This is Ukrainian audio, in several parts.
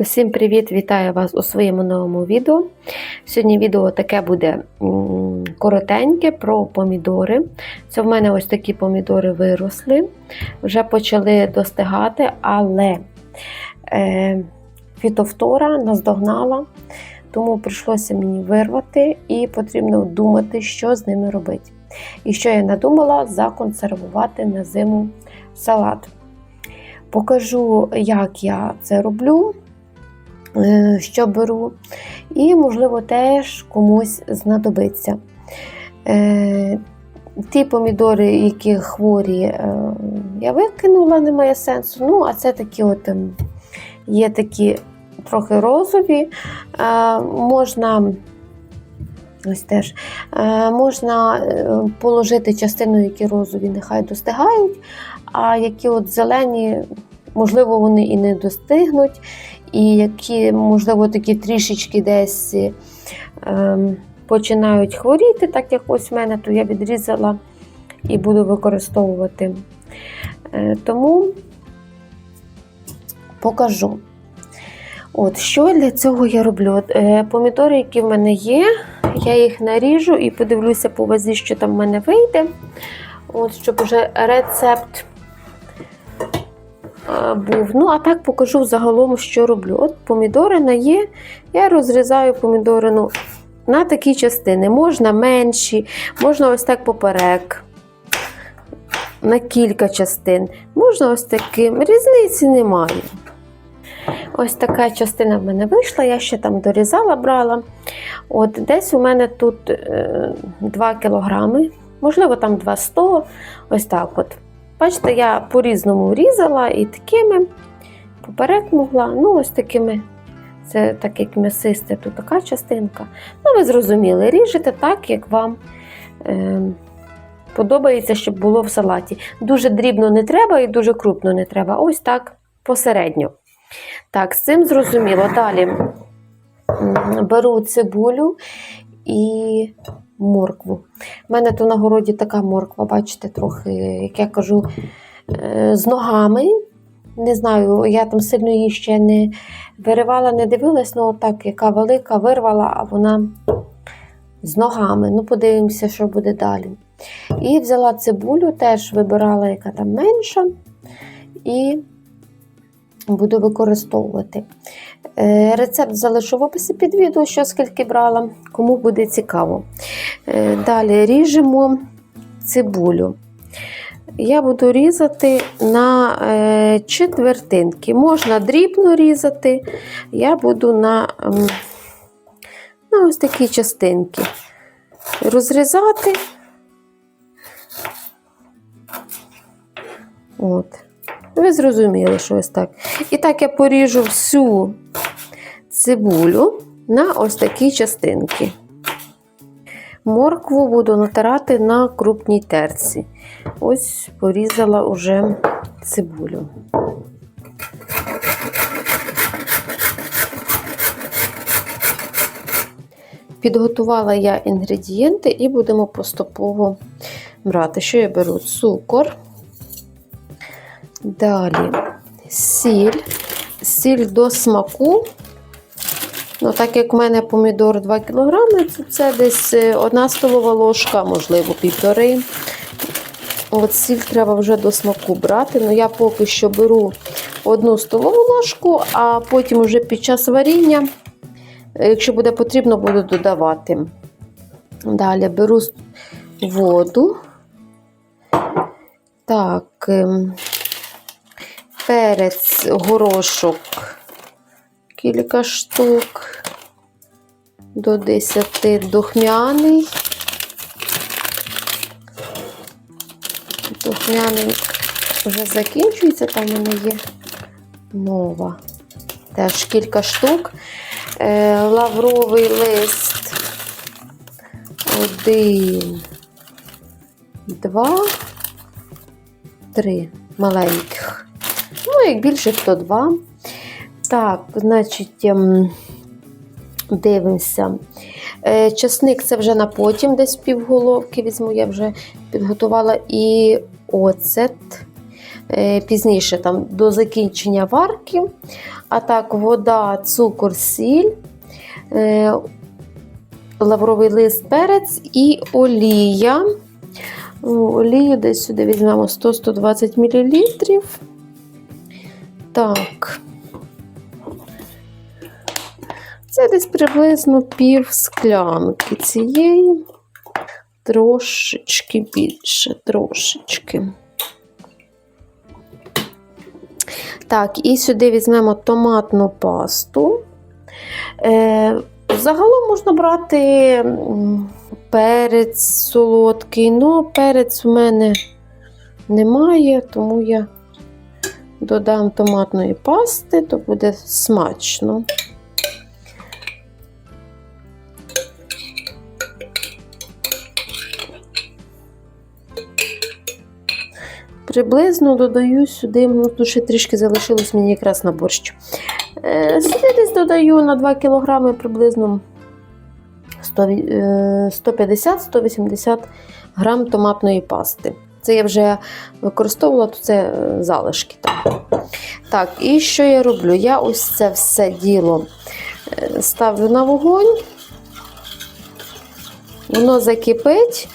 Усім привіт! Вітаю вас у своєму новому відео. Сьогодні відео таке буде коротеньке про помідори. Це в мене ось такі помідори виросли, вже почали достигати, але е, фітофтора наздогнала, тому прийшлося мені вирвати і потрібно думати, що з ними робити. І що я надумала законсервувати на зиму салат. Покажу, як я це роблю, що беру, і, можливо, теж комусь знадобиться. Е, Ті помідори, які хворі, е, я викинула, немає сенсу. Ну, а це такі от ем, є такі трохи розові. Е, Можна. Ось теж е, можна е, положити частину, які розові, нехай достигають, а які от зелені, можливо, вони і не достигнуть, і які, можливо, такі трішечки десь е, починають хворіти, так як ось в мене, то я відрізала і буду використовувати. Е, тому покажу. От, Що для цього я роблю? От, е, помідори, які в мене є, я їх наріжу і подивлюся по вазі, що там в мене вийде. От, Щоб вже рецепт був. Ну, а так покажу загалом, що роблю. От помідори на є, я розрізаю помідори ну, на такі частини. Можна менші, можна ось так поперек. На кілька частин. Можна ось таким. Різниці немає. Ось така частина в мене вийшла, я ще там дорізала, брала. От Десь у мене тут е, 2 кілограми, можливо, там 200, ось так от. Бачите, я по-різному різала і такими поперек могла, ну, ось такими. Це так як м'ясисте, тут така частинка. Ну, ви зрозуміли, ріжете так, як вам е, подобається, щоб було в салаті. Дуже дрібно не треба і дуже крупно не треба. Ось так посередньо. Так, з цим зрозуміло. Далі беру цибулю і моркву. У мене то на городі така морква, бачите, трохи, як я кажу, е, з ногами. Не знаю, я там сильно її ще не виривала, не дивилась, ну так, яка велика, вирвала, а вона з ногами. Ну, подивимося, що буде далі. І взяла цибулю, теж вибирала, яка там менша. І буду використовувати. Е, Рецепт залишу в описі під відео, що скільки брала, кому буде цікаво. Е, Далі ріжемо цибулю. Я буду різати на е, четвертинки. Можна дрібно різати, я буду на, ем, на ось такі частинки розрізати. От. Ви зрозуміли, що ось так. І так я поріжу всю цибулю на ось такі частинки. Моркву буду натирати на крупній терці. Ось порізала уже цибулю. Підготувала я інгредієнти і будемо поступово брати. Що я беру? Цукор. Далі сіль, сіль до смаку. Ну, Так як в мене помідор 2 кг, то це десь 1 столова ложка, можливо, півтори. От Сіль треба вже до смаку брати. Ну, Я поки що беру 1 столову ложку, а потім вже під час варіння, якщо буде потрібно, буду додавати. Далі беру воду. Так. Перець, горошок, кілька штук, до 10 духмяний. Духмяний вже закінчується, там у мене є нова. Теж кілька штук. Е, лавровий лист. Один, два, три маленьких. Ну, як більше, то два. Так, значить, ем, дивимося. Е, Часник це вже на потім, десь півголовки візьму, я вже підготувала. І оцет. е, пізніше там, до закінчення варки. А так, вода, цукор, сіль, е, лавровий лист, перець і олія. Олію десь сюди візьмемо 100-120 мл. Так. Це десь приблизно пів склянки цієї. Трошечки більше, трошечки. Так, і сюди візьмемо томатну пасту. Е, Загалом можна брати перець солодкий, але перець в мене немає, тому я додам томатної пасти, то буде смачно. Приблизно додаю сюди, ну тут ще трішки залишилось мені якраз на борщ. Е, десь додаю на 2 кг приблизно 100, е, 150-180 грам томатної пасти. Це я вже використовувала, то це е, залишки. там. Так, і що я роблю? Я ось це все діло е, ставлю на вогонь, воно закипить.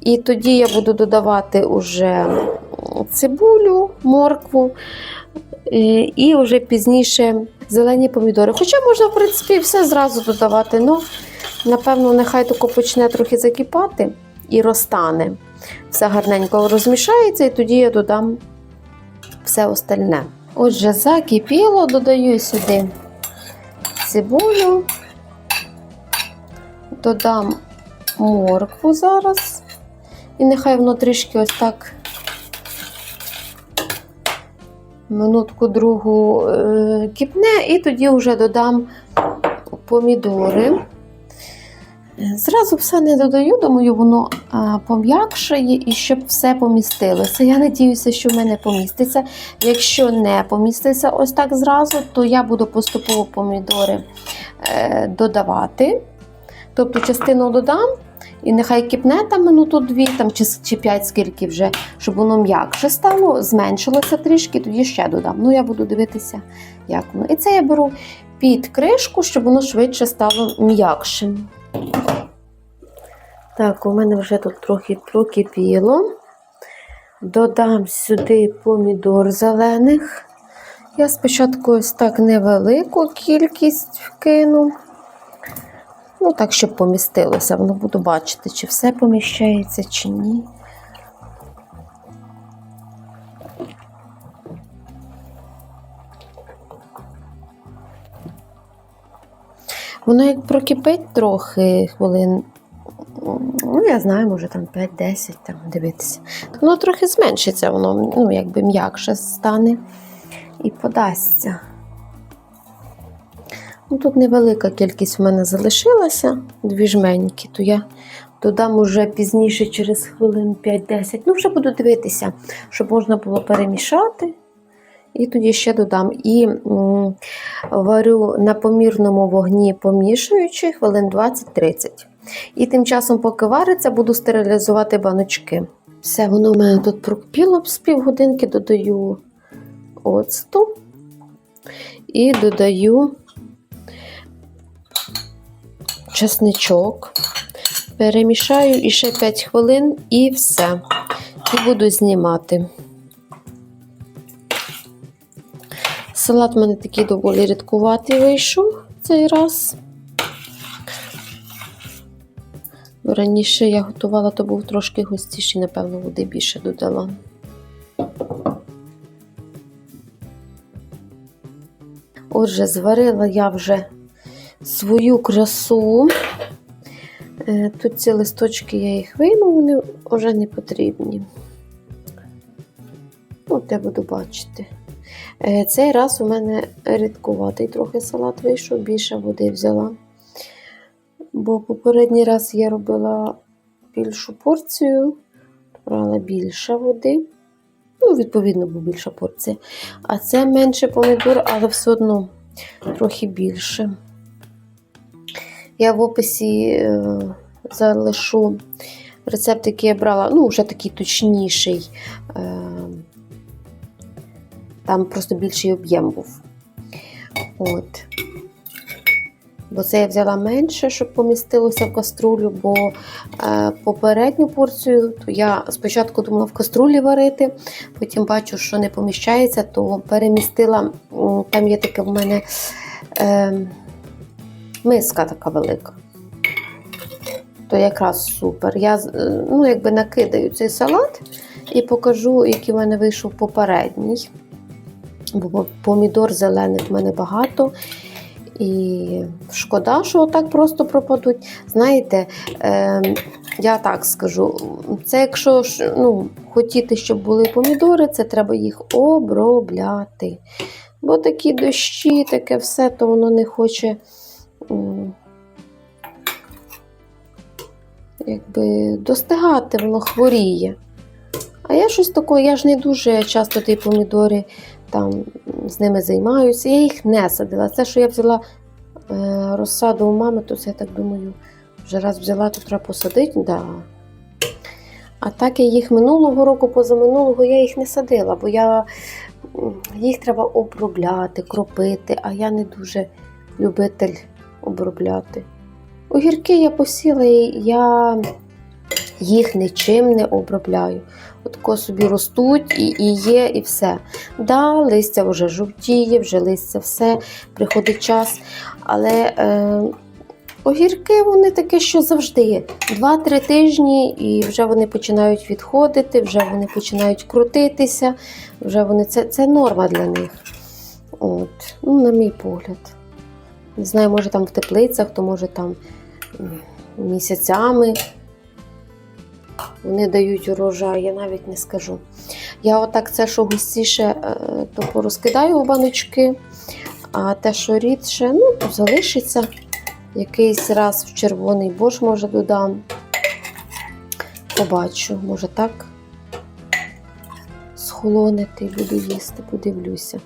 І тоді я буду додавати уже цибулю, моркву е, і вже пізніше зелені помідори. Хоча можна, в принципі, все зразу додавати. Ну, напевно, нехай тако почне трохи закипати і розтане. Все гарненько розмішається, і тоді я додам все остальне. Отже, закипіло, додаю сюди цибулю, додам моркву зараз. І нехай воно трішки ось так минутку другу е, кипне, і тоді вже додам помідори. Зразу все не додаю, думаю, воно пом'якшає і щоб все помістилося. Я надіюся, що в мене поміститься. Якщо не поміститься ось так зразу, то я буду поступово помідори е, додавати. Тобто частину додам, і нехай кипне там минуту-дві, там, чи, чи п'ять, скільки вже, щоб воно м'якше стало, зменшилося трішки, тоді ще додам. Ну, я буду дивитися, як воно. І це я беру під кришку, щоб воно швидше стало м'якшим. Так, у мене вже тут трохи прокипіло. Додам сюди помідор зелених. Я спочатку ось так невелику кількість вкину. Ну, так, щоб помістилося, воно буду бачити, чи все поміщається, чи ні. Воно як прокипить трохи хвилин, ну, я знаю, може там 5-10, там дивитися. Воно трохи зменшиться, воно ну, якби м'якше стане і подасться. Ну, Тут невелика кількість в мене залишилася, дві жменьки, то я додам уже пізніше, через хвилин 5-10. Ну, вже буду дивитися, щоб можна було перемішати. І тоді ще додам. І варю на помірному вогні, помішуючи хвилин 20-30. І тим часом, поки вариться, буду стерилізувати баночки. Все, воно в мене тут прокипіло з півгодинки, додаю оцту і додаю чесничок. Перемішаю і ще 5 хвилин і все. І буду знімати. Салат у мене такий доволі рідкуватий вийшов цей раз. Раніше я готувала, то був трошки густіший, напевно, води більше додала. Отже, зварила я вже свою красу. Е, Тут ці листочки я їх вийму, вони вже не потрібні. От я буду бачити. Е, Цей раз у мене рідкуватий трохи салат вийшов, більше води взяла. Бо попередній раз я робила більшу порцію, брала більше води. Ну, відповідно, бо більша порція. А це менше помідор, але все одно трохи більше. Я в описі е, залишу рецепт, який я брала, ну, вже такий точніший. Е, Там просто більший об'єм був. От. Бо це я взяла менше, щоб помістилося в каструлю, бо е, попередню порцію то я спочатку думала в каструлі варити, потім бачу, що не поміщається, то перемістила. Там є таке в мене е, миска така велика. То якраз супер. Я е, ну, якби накидаю цей салат і покажу, який в мене вийшов попередній. Бо помідор зелених в мене багато. І шкода, що отак просто пропадуть. Знаєте, е, я так скажу: це якщо ну, хотіти, щоб були помідори, це треба їх обробляти. Бо такі дощі, таке все, то воно не хоче. Якби достигати, воно хворіє. А я щось таке, я ж не дуже часто ті помідори там з ними займаюся. Я їх не садила. Це, що я взяла е, розсаду у мами, то це я так думаю, вже раз взяла, то треба посадити. Да. А так я їх минулого року, позаминулого, я їх не садила, бо я, їх треба обробляти, кропити, а я не дуже любитель обробляти. Огірки я посіла, і я їх нічим не обробляю. Отако собі ростуть і, і є, і все. Да, листя вже жовтіє, вже листя все, приходить час. Але е, огірки вони таке, що завжди. 2-3 тижні, і вже вони починають відходити, вже вони починають крутитися, вже вони це, це норма для них. От, ну, на мій погляд. Не знаю, може там в теплицях, то може там місяцями вони дають урожай, я навіть не скажу. Я отак це, що густіше, е, то порозкидаю у баночки, а те, що рідше, ну, залишиться. Якийсь раз в червоний борщ, може, додам. Побачу, може так схолонити буду їсти, подивлюся.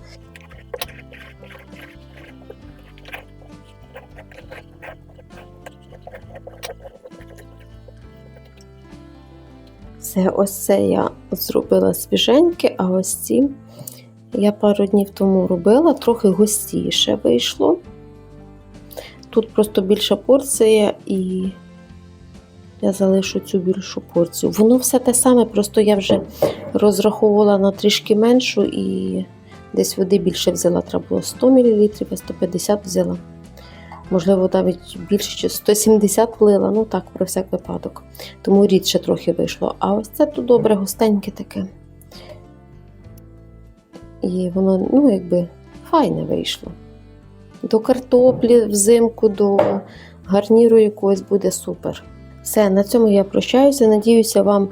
Це ось це я зробила свіженьке, а ось ці я пару днів тому робила, трохи густіше вийшло. Тут просто більша порція, і я залишу цю більшу порцію. Воно все те саме, просто я вже розраховувала на трішки меншу і десь води більше взяла. Треба було 100 мл, я 150 взяла. Можливо, навіть більше 170 влила, ну так, про всяк випадок. Тому рідше трохи вийшло. А ось це тут добре густеньке таке. І воно, ну, якби, файне вийшло. До картоплі взимку, до гарніру якогось буде супер. Все, на цьому я прощаюся. Надіюся, вам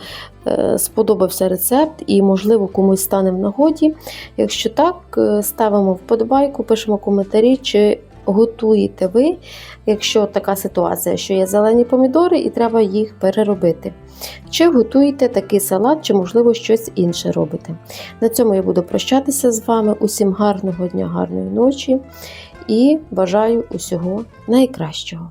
е, сподобався рецепт і, можливо, комусь стане в нагоді. Якщо так, е, ставимо вподобайку, пишемо коментарі, чи готуєте ви, якщо така ситуація, що є зелені помідори і треба їх переробити. Чи готуєте такий салат, чи, можливо, щось інше робите. На цьому я буду прощатися з вами. Усім гарного дня, гарної ночі і бажаю усього найкращого.